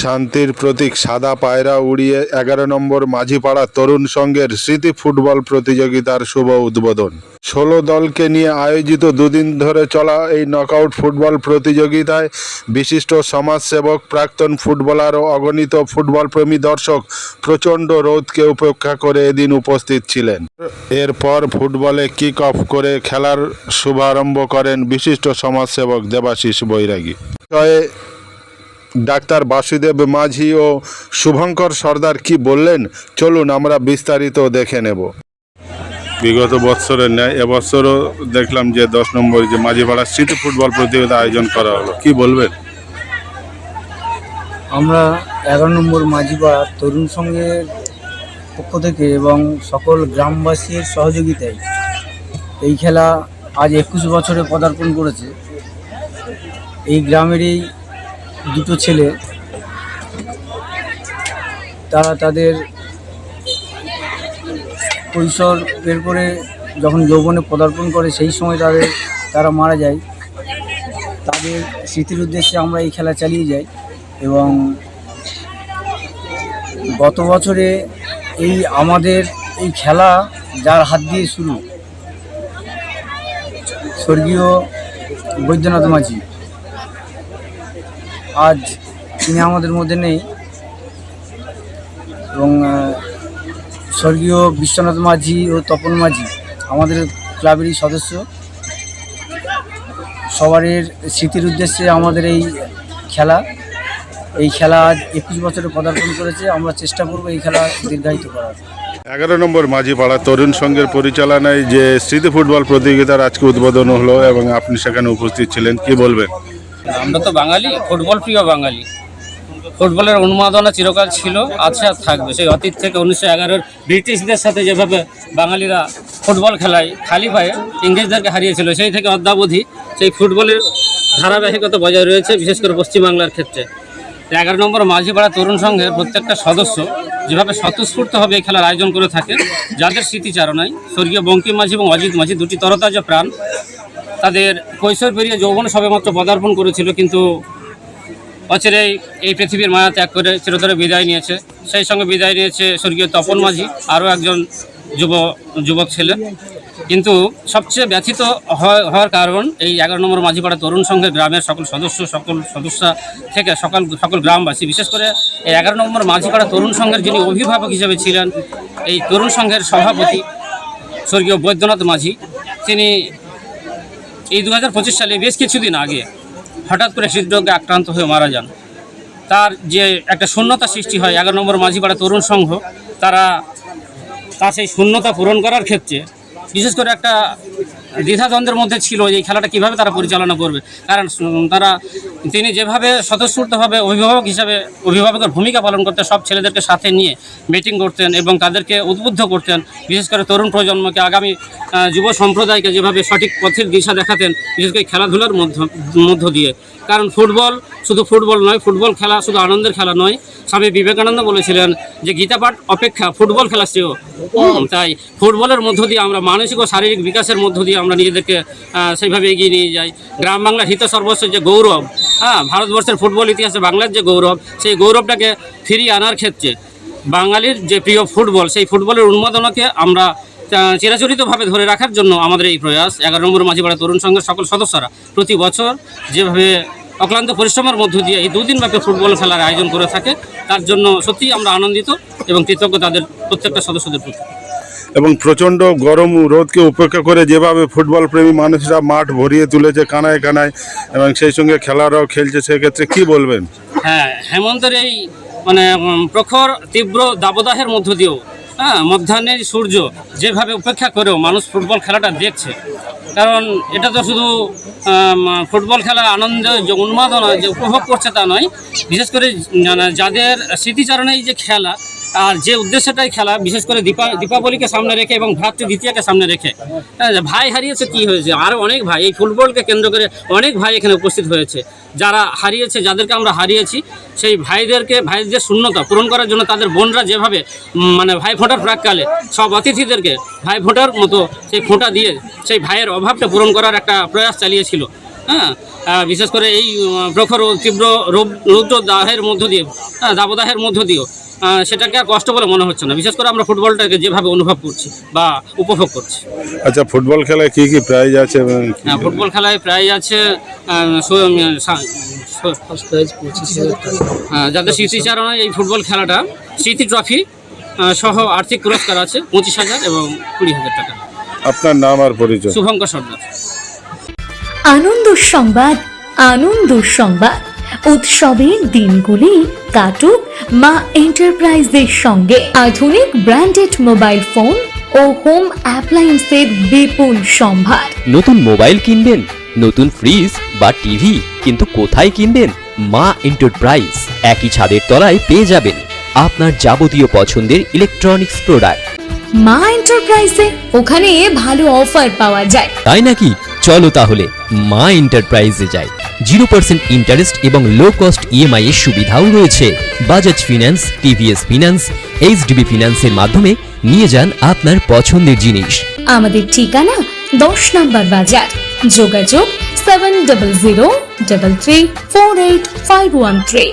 শান্তির প্রতীক, সাদা পায়রা উড়িয়ে এগারো নম্বর মাঝিপাড়া তরুণ সংঘের স্মৃতি ফুটবল প্রতিযোগিতার শুভ উদ্বোধন। ষোলো দলকে নিয়ে আয়োজিত দুদিন ধরে চলা এই নকআউট ফুটবল প্রতিযোগিতায় বিশিষ্ট সমাজসেবক, প্রাক্তন ফুটবলার ও অগণিত ফুটবল প্রেমী দর্শক প্রচণ্ড রোধকে উপেক্ষা করে এদিন উপস্থিত ছিলেন। এরপর ফুটবলে কিক অফ করে খেলার শুভারম্ভ করেন বিশিষ্ট সমাজসেবক দেবাশিস বৈরাগী। ডাক্তার বাসুদেব মাঝি ও শুভঙ্কর সর্দার কি বললেন? চলুন আমরা বিস্তারিত দেখে নেব। বিগত বৎসরের ন্যায় এবছরও দেখলাম যে দশ নম্বর যে মাঝিপাড়া স্মৃতি ফুটবল প্রতিযোগিতা আয়োজন করা হলো। কি বলবেন? আমরা এগারো নম্বর মাঝিপাড়া তরুণ সংঘের পক্ষ থেকে এবং সকল গ্রামবাসীর সহযোগিতায় এই খেলা আজ একুশ বছরে পদার্পণ করেছে। এই গ্রামেরই দুটো ছেলে, তারা তাদের কৈশোর বের করে যখন যৌবনে পদার্পণ করে, সেই সময় তাদের, তারা মারা যায়। তাদের স্মৃতির উদ্দেশ্যে আমরা এই খেলা চালিয়ে যাই এবং গত বছরে এই আমাদের এই খেলা যার হাত দিয়ে শুরু, স্বর্গীয় বৈদ্যনাথ মাঝি। আজ তিনি আমাদের মধ্যে নেই। এবং স্বর্গীয় বিশ্বনাথ মাঝি ও তপন মাঝি আমাদের ক্লাবেরই সদস্য। সবারের স্মৃতির উদ্দেশ্যে আমাদের এই খেলা এই খেলা আজ একুশ বছরে পদার্পণ করেছে। আমরা চেষ্টা করব এই খেলা দীর্ঘায়িত করার। এগারো নম্বর মাঝিপাড়া তরুণ সংঘের পরিচালনায় যে স্মৃতি ফুটবল প্রতিযোগিতার আজকে উদ্বোধন হলো এবং আপনি সেখানে উপস্থিত ছিলেন, কি বলবেন? আমরা তো বাঙালি, ফুটবল প্রিয় বাঙালি। ফুটবলের উন্মাদনা চিরকাল ছিল আছে আর থাকবে। সেই অতীত থেকে উনিশশো এগারোর ব্রিটিশদের সাথে যেভাবে বাঙালিরা ফুটবল খেলায় খালি পায়ে ইংরেজদেরকে হারিয়েছিল, সেই থেকে অদ্যাবধি সেই ফুটবলের ধারাবাহিকতা বজায় রয়েছে, বিশেষ করে পশ্চিমবাংলার ক্ষেত্রে। এগারো নম্বর মাঝিপাড়া তরুণ সংঘের প্রত্যেকটা সদস্য যেভাবে স্বতঃস্ফূর্তভাবে এই খেলার আয়োজন করে থাকে, যাদের স্মৃতিচারণায় স্বর্গীয় বঙ্কিম মাঝি এবং অজিত মাঝি দুটি তরতাজা প্রাণ তাদের কৈশোর পেরিয়ে যৌবনে সবেমাত্র পদার্পণ করেছিল, কিন্তু অচিরেই এই পৃথিবীর মায়া ত্যাগ করে চিরতরে বিদায় নিয়েছে। সেই সঙ্গে বিদায় নিয়েছে স্বর্গীয় তপন মাঝি, আরও একজন যুব, যুবক ছেলে। কিন্তু সবচেয়ে ব্যথিত হওয়ার কারণ এই এগারো নম্বর মাঝিপাড়া তরুণ সংঘের গ্রামের সকল সদস্য সকল সদস্য থেকে সকল সকল গ্রামবাসী, বিশেষ করে এই এগারো নম্বর মাঝিপাড়া তরুণ সংঘের যিনি অভিভাবক হিসেবে ছিলেন, এই তরুণ সংঘের সভাপতি স্বর্গীয় বৈদ্যনাথ মাঝি, তিনি এই দু হাজার পঁচিশ সালে বেশ কিছুদিন আগে হঠাৎ করে হৃদরোগে আক্রান্ত হয়ে মারা যান। তার যে একটা শূন্যতা সৃষ্টি হয়, এগারো নম্বর মাঝিপাড়া তরুণ সংঘ, তারা তার সেই শূন্যতা পূরণ করার ক্ষেত্রে বিশেষ করে একটা দ্বিধাদ্বন্দ্বের মধ্যে ছিল এই খেলাটা কীভাবে তারা পরিচালনা করবে। কারণ তারা, তিনি যেভাবে স্বতঃস্ফূর্তভাবে অভিভাবক হিসাবে অভিভাবকের ভূমিকা পালন করতেন, সব ছেলেদেরকে সাথে নিয়ে মিটিং করতেন এবং তাদেরকে উদ্বুদ্ধ করতেন। বিশেষ করে তরুণ প্রজন্মকে আগামী যুব সম্প্রদায়কে যেভাবে সঠিক পথের দিশা দেখাতেন, বিশেষ করে খেলাধুলার মধ্য মধ্য দিয়ে। কারণ ফুটবল শুধু ফুটবল নয় ফুটবল খেলা শুধু আনন্দের খেলা নয়। স্বামী বিবেকানন্দ বলেছিলেন যে গীতাপাঠ অপেক্ষা ফুটবল খেলা শ্রেয়। হুম, তাই ফুটবলের মধ্য দিয়ে আমরা মানসিক ও শারীরিক বিকাশের মধ্য দিয়ে আমরা নিজেদেরকে সেইভাবে এগিয়ে নিয়ে যাই। গ্রাম বাংলার হিত সর্বস্ব যে গৌরব হ্যাঁ ভারতবর্ষের ফুটবল ইতিহাসে বাংলার যে গৌরব সেই গৌরবটাকে ফিরিয়ে আনার ক্ষেত্রে বাঙালির যে প্রিয় ফুটবল সেই ফুটবলের উন্মাদনাকে আমরা চিরাচরিতভাবে ধরে রাখার জন্য আমাদের এই প্রয়াস। এগারো নম্বর মাঝিপাড়া তরুণ সংঘের সকল সদস্যরা প্রতি বছর যেভাবে অক্লান্ত পরিশ্রমের মধ্য দিয়ে এই দুদিন ব্যাপী ফুটবল খেলার আয়োজন করে থাকে। তার জন্য সত্যিই আমরা আনন্দিত এবং কৃতজ্ঞ তাদের প্রত্যেকটা সদস্যদের প্রতি। এবং প্রচণ্ড গরম রোদকে উপেক্ষা করে যেভাবে ফুটবল প্রেমী মানুষরা মাঠ ভরিয়ে তুলেছে কানায় কানায় এবং সেই সঙ্গে খেলারাও খেলছে সেক্ষেত্রে কি বলবেন? হ্যাঁ হেমন্তের এই মানে প্রখর তীব্র দাবদাহের মধ্য দিয়েও হ্যাঁ মধ্যাহ্নের সূর্য যেভাবে উপেক্ষা করেও মানুষ ফুটবল খেলাটা দেখছে কারণ এটা তো শুধু ফুটবল খেলার আনন্দ, যে উন্মাদনা, যে উপভোগ করছে তা নয়। বিশেষ করে যাদের স্মৃতিচারণে এই যে খেলা আর যে উদ্দেশ্যটাই খেলা বিশেষ করে দীপা দীপাবলিকে সামনে রেখে এবং ভ্রাতৃ দ্বিতীয়াকে সামনে রেখে হ্যাঁ, ভাই হারিয়েছে কি হয়েছে? আরও অনেক ভাই এই ফুটবলকে কেন্দ্র করে অনেক ভাই এখানে উপস্থিত হয়েছে। যারা হারিয়েছে যাদেরকে আমরা হারিয়েছি সেই ভাইদেরকে ভাইদের শূন্যতা পূরণ করার জন্য তাদের বোনরা যেভাবে মানে ভাই ফোঁটার প্রাককালে সব অতিথিদেরকে ভাই ফোঁটার মতো সেই ফোঁটা দিয়ে সেই ভাইয়ের অভাবটা পূরণ করার একটা প্রয়াস চালিয়েছিল। হ্যাঁ বিশেষ করে এই প্রখর তীব্র রৌদ- রৌদ্র দাহের মধ্য দিয়ে হ্যাঁ দাবদাহের মধ্য দিয়েও। সেটাকে আর কষ্ট বলে মনে হচ্ছে না। বিশেষ করে আমরা ফুটবলটাকে যেভাবে অনুভব করছি বা উপভোগ করছি। আচ্ছা ফুটবল খেলায় কি কি প্রাইজ আছে এবং হ্যাঁ, ফুটবল খেলায় প্রাইজ আছে যাদের স্মৃতিচারণা এই ফুটবল খেলাটা স্মৃতি ট্রফি সহ আর্থিক পুরস্কার আছে পঁচিশ হাজার এবং কুড়ি হাজার টাকা। আপনার নাম আর পরিচয়? শুভঙ্কর সর্দার। আনন্দ সংবাদ আনন্দ সংবাদ। উৎসবের দিনগুলি কাটুক মা এন্টারপ্রাইজের সঙ্গে আধুনিক ব্র্যান্ডেড মোবাইল ফোন ও হোম অ্যাপ্লায়েন্সের বিপুল সম্ভার। নতুন মোবাইল কিনবেন নতুন ফ্রিজ বা টিভি কিন্তু কোথায় কিনবেন? মা এন্টারপ্রাইজ একই ছাদের তলায় পেয়ে যাবেন আপনার যাবতীয় পছন্দের ইলেকট্রনিক্স প্রোডাক্ট মা এন্টারপ্রাইজে ওখানে ভালো অফার পাওয়া যায়। তাই নাকি? চলো তাহলে মা এন্টারপ্রাইজে যাই। জিরো পার্সেন্ট ইন্টারেস্ট এবং লো কস্ট ইএমআই এর সুবিধাও রয়েছে। Bajaj finance TVS finance HDB ফিন্যান্সের মাধ্যমে নিয়ে যান আপনার পছন্দের জিনিস। আমাদের ঠিকানা দশ নম্বর বাজার। যোগাযোগ seven double zero double three four eight five one three